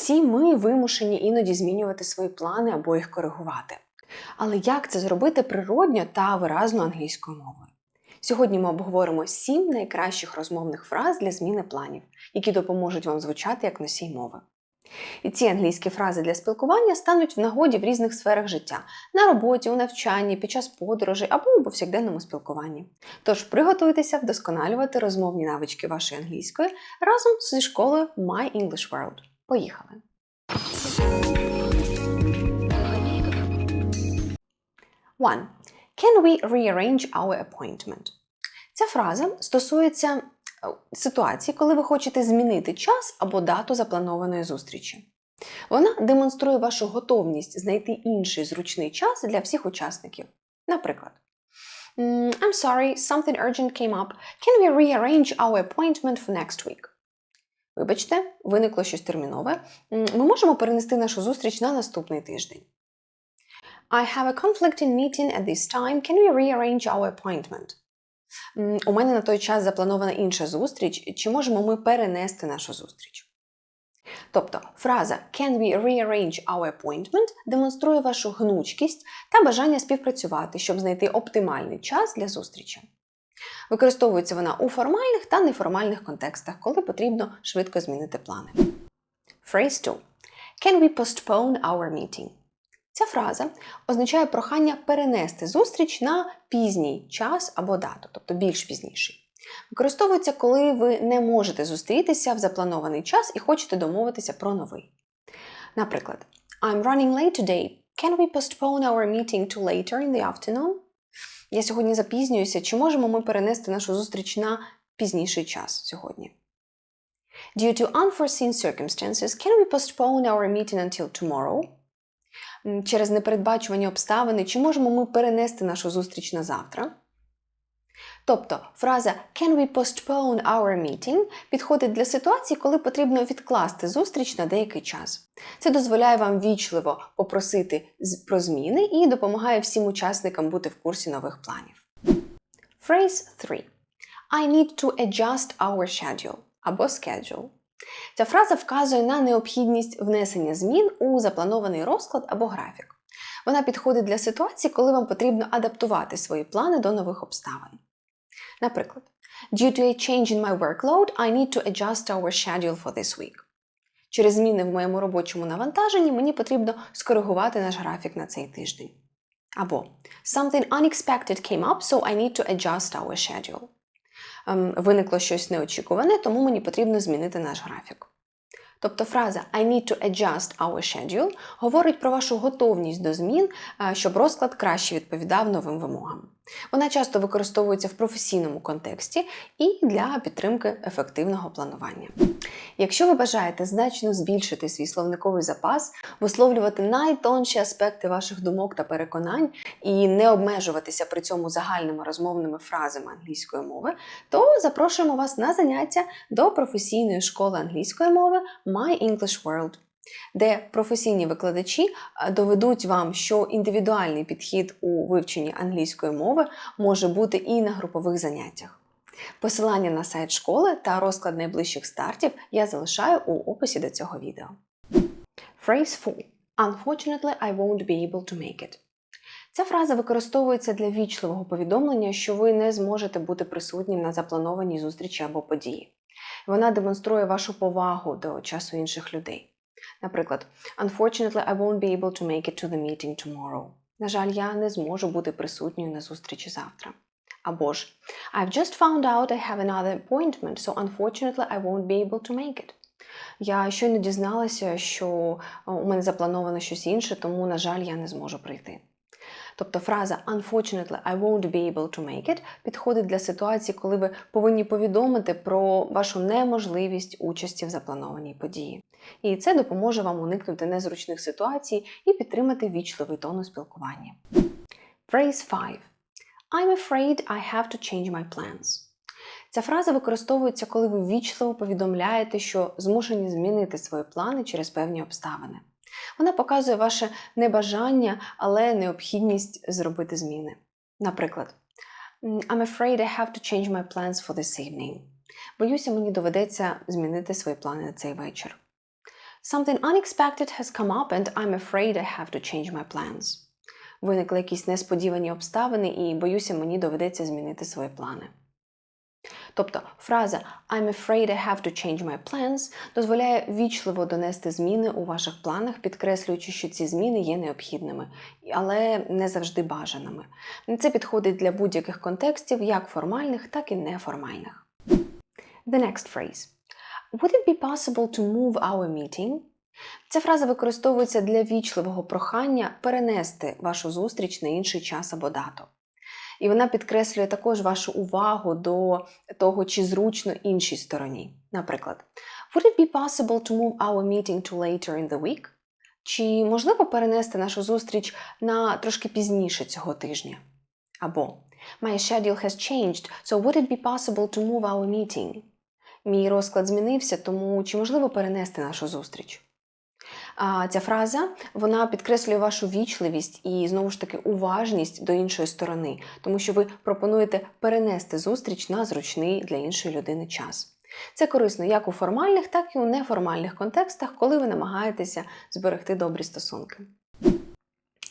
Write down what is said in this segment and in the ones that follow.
Всі ми вимушені іноді змінювати свої плани або їх коригувати. Але як це зробити природньо та виразно англійською мовою? Сьогодні ми обговоримо сім найкращих розмовних фраз для зміни планів, які допоможуть вам звучати як носій мови. І ці англійські фрази для спілкування стануть в нагоді в різних сферах життя на роботі, у навчанні, під час подорожей або у повсякденному спілкуванні. Тож приготуйтеся вдосконалювати розмовні навички вашої англійської разом зі школою My English World. Поїхали! One. Can we rearrange our appointment? Ця фраза стосується е, ситуації, коли ви хочете змінити час або дату запланованої зустрічі. Вона демонструє вашу готовність знайти інший зручний час для всіх учасників. Наприклад, «М, I'm sorry, something urgent came up. Can we rearrange our appointment for next week? Вибачте, виникло щось термінове. Ми можемо перенести нашу зустріч на наступний тиждень. I have a conflict in meeting at this time. Can we rearrange our appointment? У мене на той час запланована інша зустріч. Чи можемо ми перенести нашу зустріч? Тобто фраза Can we rearrange our appointment демонструє вашу гнучкість та бажання співпрацювати, щоб знайти оптимальний час для зустрічі. Використовується вона у формальних та неформальних контекстах, коли потрібно швидко змінити плани. Phrase 2. Can we postpone our meeting? Ця фраза означає прохання перенести зустріч на пізній час або дату, тобто більш пізніший. Використовується, коли ви не можете зустрітися в запланований час і хочете домовитися про новий. Наприклад, I'm running late today. Can we postpone our meeting to later in the afternoon? Я сьогодні запізнююся. Чи можемо ми перенести нашу зустріч на пізніший час сьогодні? Due to unforeseen circumstances, can we postpone our meeting until tomorrow? Через непередбачувані обставини, чи можемо ми перенести нашу зустріч на завтра? Тобто фраза Can we postpone our meeting підходить для ситуації, коли потрібно відкласти зустріч на деякий час. Це дозволяє вам вічливо попросити про зміни і допомагає всім учасникам бути в курсі нових планів. Phrase 3. I need to adjust our schedule або schedule. Ця фраза вказує на необхідність внесення змін у запланований розклад або графік. Вона підходить для ситуації, коли вам потрібно адаптувати свої плани до нових обставин. Наприклад, Due to a change in my workload, I need to adjust our schedule for this week. Через зміни в моєму робочому навантаженні мені потрібно скоригувати наш графік на цей тиждень. Або Something unexpected came up, so I need to adjust our schedule. Ем, виникло щось неочікуване, тому мені потрібно змінити наш графік. Тобто фраза I need to adjust our schedule говорить про вашу готовність до змін, е, щоб розклад краще відповідав новим вимогам. Вона часто використовується в професійному контексті і для підтримки ефективного планування. Якщо ви бажаєте значно збільшити свій словниковий запас, висловлювати найтонші аспекти ваших думок та переконань і не обмежуватися при цьому загальними розмовними фразами англійської мови, то запрошуємо вас на заняття до професійної школи англійської мови My English World, де професійні викладачі доведуть вам, що індивідуальний підхід у вивченні англійської мови може бути і на групових заняттях. Посилання на сайт школи та розклад найближчих стартів я залишаю у описі до цього відео. Phrase 4. Unfortunately, I won't be able to make it. Ця фраза використовується для вічливого повідомлення, що ви не зможете бути присутнім на запланованій зустрічі або події. Вона демонструє вашу повагу до часу інших людей. Наприклад, Unfortunately, I won't be able to make it to the meeting tomorrow. На жаль, я не зможу бути присутньою на зустрічі завтра. Або ж I've just found out I have another appointment, so unfortunately I won't be able to make it. Я щойно дізналася, що е, у мене заплановано щось інше, тому, на жаль, я не зможу прийти. Тобто фраза Unfortunately, I won't be able to make it підходить для ситуації, коли ви повинні повідомити про вашу неможливість участі в запланованій події. І це допоможе вам уникнути незручних ситуацій і підтримати вічливий тон у спілкуванні. Phrase 5. I'm afraid I have to change my plans. Ця фраза використовується, коли ви вічливо повідомляєте, що змушені змінити свої плани через певні обставини. Вона показує ваше небажання, але необхідність зробити зміни. Наприклад, I'm afraid I have to change my plans for this evening. Боюся, мені доведеться змінити свої плани на цей вечір. Something unexpected has come up and I'm afraid I have to change my plans. Виникли якісь несподівані обставини і, боюся, мені доведеться змінити свої плани. Тобто фраза I'm afraid I have to change my plans дозволяє вічливо донести зміни у ваших планах, підкреслюючи, що ці зміни є необхідними, але не завжди бажаними. Це підходить для будь-яких контекстів, як формальних, так і неформальних. The next phrase. Would it be possible to move our meeting? Ця фраза використовується для вічливого прохання перенести вашу зустріч на інший час або дату. І вона підкреслює також вашу увагу до того, чи зручно іншій стороні. Наприклад, Would it be possible to move our meeting to later in the week? Чи можливо перенести нашу зустріч на трошки пізніше цього тижня? Або My schedule has changed, so would it be possible to move our meeting? Мій розклад змінився, тому чи можливо перенести нашу зустріч? Ця фраза вона підкреслює вашу вічливість і знову ж таки уважність до іншої сторони, тому що ви пропонуєте перенести зустріч на зручний для іншої людини час. Це корисно як у формальних, так і у неформальних контекстах, коли ви намагаєтеся зберегти добрі стосунки.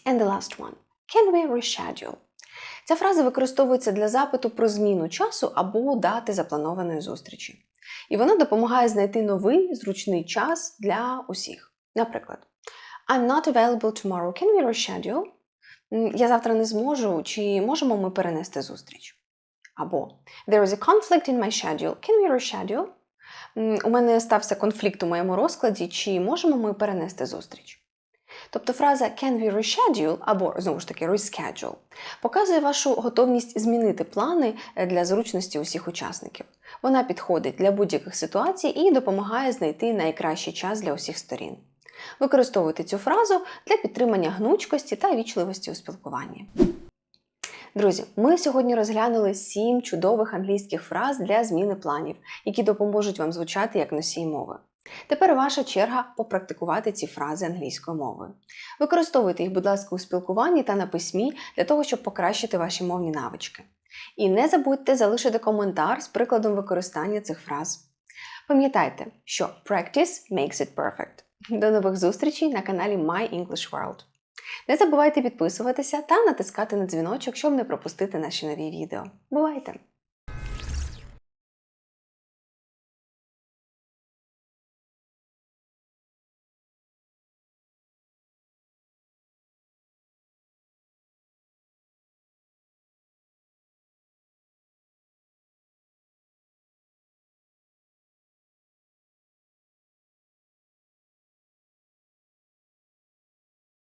And the last one. Can we reschedule? Ця фраза використовується для запиту про зміну часу або дати запланованої зустрічі. І вона допомагає знайти новий зручний час для усіх. Наприклад, I'm not available tomorrow. Can we reschedule? Я завтра не зможу, чи можемо ми перенести зустріч? Або There is a conflict in my schedule. Can we reschedule? У мене стався конфлікт у моєму розкладі, чи можемо ми перенести зустріч? Тобто фраза can we reschedule або знову ж таки reschedule показує вашу готовність змінити плани е, для зручності усіх учасників. Вона підходить для будь-яких ситуацій і допомагає знайти найкращий час для усіх сторін. Використовуйте цю фразу для підтримання гнучкості та вічливості у спілкуванні. Друзі, ми сьогодні розглянули сім чудових англійських фраз для зміни планів, які допоможуть вам звучати як носій мови. Тепер ваша черга попрактикувати ці фрази англійською мовою. Використовуйте їх, будь ласка, у спілкуванні та на письмі для того, щоб покращити ваші мовні навички. І не забудьте залишити коментар з прикладом використання цих фраз. Пам'ятайте, що practice makes it perfect. До нових зустрічей на каналі My English World. Не забувайте підписуватися та натискати на дзвіночок, щоб не пропустити наші нові відео. Бувайте!